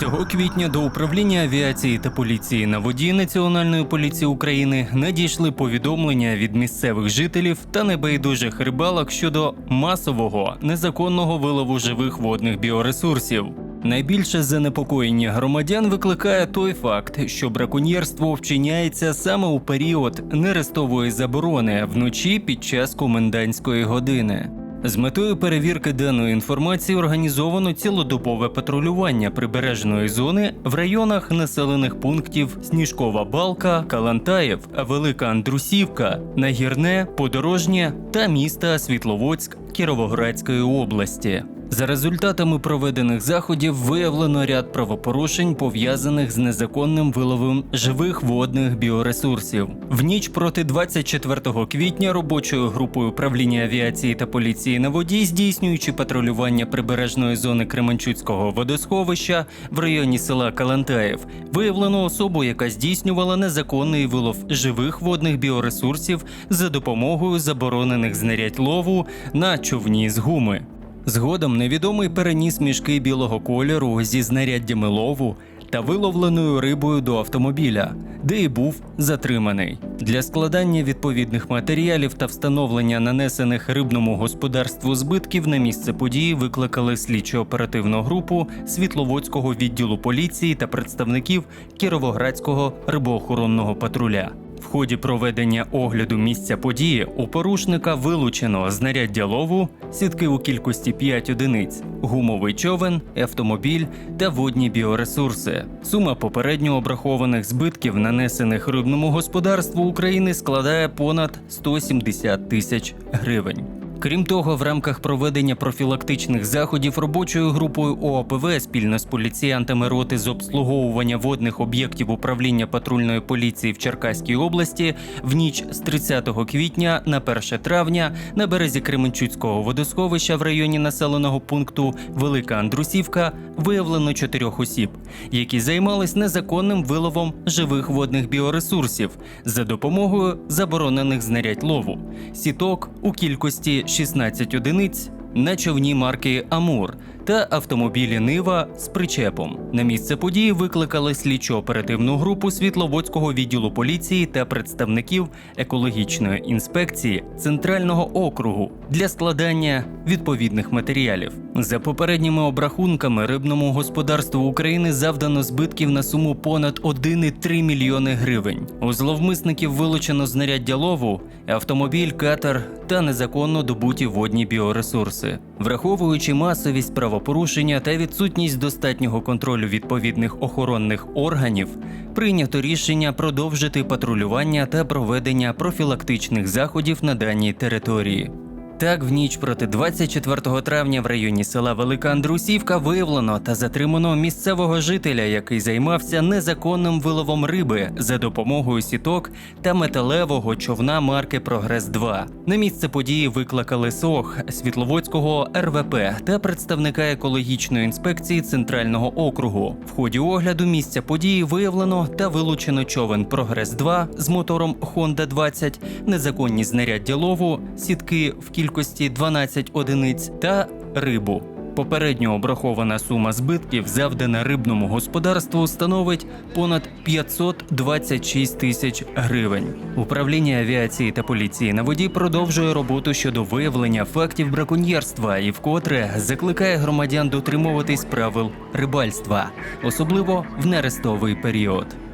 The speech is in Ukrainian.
Цього квітня до управління авіації та поліції на воді Національної поліції України надійшли повідомлення від місцевих жителів та небайдужих рибалок щодо масового незаконного вилову живих водних біоресурсів. Найбільше занепокоєння громадян викликає той факт, що браконьєрство вчиняється саме у період нерестової заборони вночі під час комендантської години. З метою перевірки даної інформації організовано цілодобове патрулювання прибережної зони в районах населених пунктів Сніжкова Балка, Калантаєв, Велика Андрусівка, Нагірне, Подорожнє та міста Світловодськ Кіровоградської області. За результатами проведених заходів виявлено ряд правопорушень, пов'язаних з незаконним виловом живих водних біоресурсів. В ніч проти 24 квітня робочою групою управління авіації та поліції на воді, здійснюючи патрулювання прибережної зони Кременчуцького водосховища в районі села Калантаєв, виявлено особу, яка здійснювала незаконний вилов живих водних біоресурсів за допомогою заборонених знарядь лову на човні з гуми. Згодом невідомий переніс мішки білого кольору зі знаряддями лову та виловленою рибою до автомобіля, де і був затриманий. Для складання відповідних матеріалів та встановлення нанесених рибному господарству збитків на місце події викликали слідчо-оперативну групу Світловодського відділу поліції та представників Кіровоградського рибоохоронного патруля. В ході проведення огляду місця події у порушника вилучено знаряддя лову, сітки у кількості 5 одиниць, гумовий човен, автомобіль та водні біоресурси. Сума попередньо обрахованих збитків, нанесених рибному господарству України, складає понад 170 тисяч гривень. Крім того, в рамках проведення профілактичних заходів робочою групою ОАПВ спільно з поліціянтами роти з обслуговування водних об'єктів управління патрульної поліції в Черкаській області в ніч з 30 квітня на 1 травня на березі Кременчуцького водосховища в районі населеного пункту Велика Андрусівка виявлено чотирьох осіб, які займались незаконним виловом живих водних біоресурсів за допомогою заборонених знарядь лову, сіток у кількості 16 одиниць на човні марки Амур та автомобілі Нива з причепом. На місце події викликали слідчо-оперативну групу Світловодського відділу поліції та представників екологічної інспекції центрального округу для складання відповідних матеріалів. За попередніми обрахунками рибному господарству України завдано збитків на суму понад 1,3 мільйони гривень. У зловмисників вилучено знаряддя лову, автомобіль, катер та незаконно добуті водні біоресурси. Враховуючи масовість правопорушення та відсутність достатнього контролю відповідних охоронних органів, прийнято рішення продовжити патрулювання та проведення профілактичних заходів на даній території. Так, в ніч проти 24 травня в районі села Велика Андрусівка виявлено та затримано місцевого жителя, який займався незаконним виловом риби за допомогою сіток та металевого човна марки Прогрес 2 На місце події викликали СОХ Світловодського РВП та представника екологічної інспекції центрального округу. В ході огляду місця події виявлено та вилучено човен Прогрес 2 з мотором Honda 20, незаконні знаряддя лову, сітки в кількості 12 одиниць та рибу. Попередньо обрахована сума збитків, завдана рибному господарству, становить понад 526 тисяч гривень. Управління авіації та поліції на воді продовжує роботу щодо виявлення фактів браконьєрства і вкотре закликає громадян дотримуватись правил рибальства, особливо в нерестовий період.